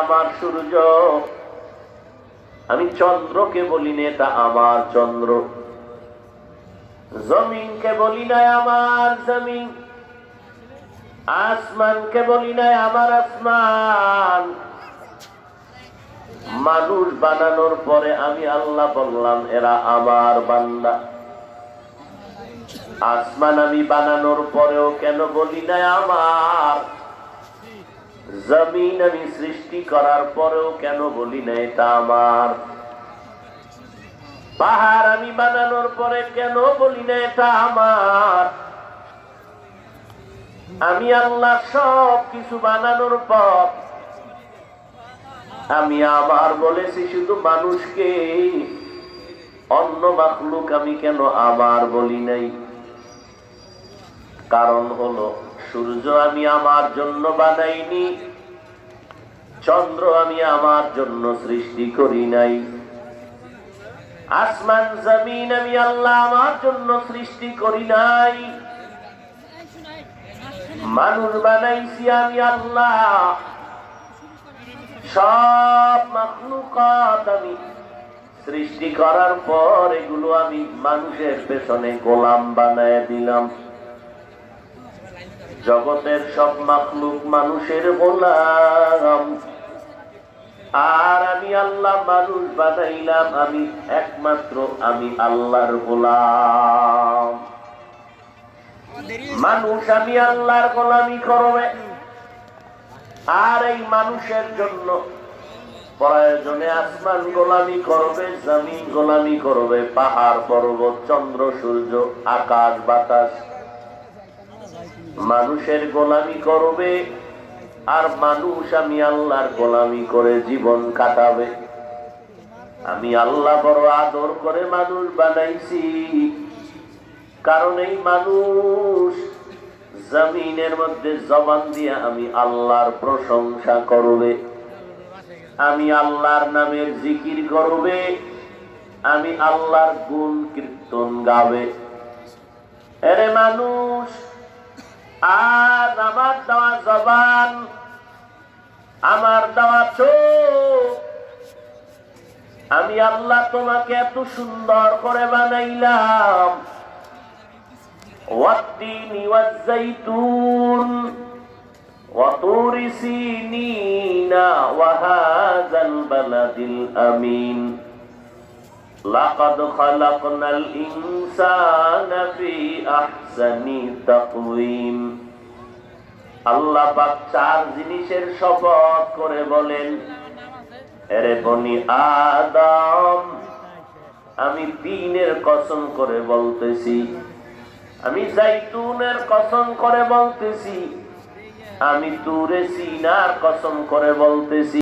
আমার সূর্য আমি চন্দ্রকে বলি না এটা আমার চন্দ্র। জমিনকে বলি না, আমার জমিন। আসমানকে বলি না, আমার আসমান। মানুষ বানানোর পরে আমি আল্লাহ বললাম, এরা আমার বান্দা। আসমান আমি বানানোর পরেও কেন বলি না আমার? জমিন আমি সৃষ্টি করার পরেও কেন বলি না এটা আমার? পাহাড় আমি বানানোর পরে কেন বলি না এটা আমার? আমি আল্লাহ সব কিছু বানানোর পর আমি আমার বলেছি, শুধু মানুষকে, অন্য মাখলুক আমি কেন আমার বলি নাই? কারণ হলো সূর্য আমি আমার জন্য বানাইনি, চন্দ্র আমি আমার জন্য সৃষ্টি করি নাই। আসমান, জমিন আমি আল্লাহ আমার জন্য সৃষ্টি করি নাই। মানুষ বানাইছি আমি আল্লাহ। সব মাখলুকাত আমি সৃষ্টি করার পর এগুলো আমি মানুষের পেছনে গোলাম বানায় দিলাম। জগতের সব মাখলুক মানুষের গোলাম। আর আমি আল্লাহ মানুষ বানাইলাম, আমি একমাত্র আমি আল্লাহর গোলাম। মানুষ আমি আল্লাহর গোলামি করবে। আর এই মানুষের জন্য প্রয়োজনে আসমান গোলামি করবে, জমিন গোলামি করবে, পাহাড় পর্বত, চন্দ্র, সূর্য, আকাশ, বাতাস। মানুষের গোলামি করবে, আর মানুষ আমি আল্লাহর গোলামি করে জীবন কাটাবে। আমি আল্লাহ বড় আদর করে মানুষ বানাইছি। কারণ এই মানুষ জমিনের মধ্যে জবান দিয়ে আমি আল্লাহর প্রশংসা করবে। আমি আল্লাহর নামের জিকির করবে। আমি আল্লাহর গুণ কীর্তন গাবে। এরে মানুষ আর আমার দেওয়া জবান আমার দেওয়া চোখ আমি আল্লাহ তোমাকে এত সুন্দর করে বানাইলাম والتين والزيتون وطور سينين وهذا البلد الأمين لقد خلقنا الإنسان في أحسن تقويم আল্লাহ পাক চার জিনিসের শপথ করে বলেন এরে বনি আদম আমি দিনের কসম করে বলতেছি আমি জাইতুনের কসম করে বলতেছি আমি তুরে সিনার কসম করে বলতেছি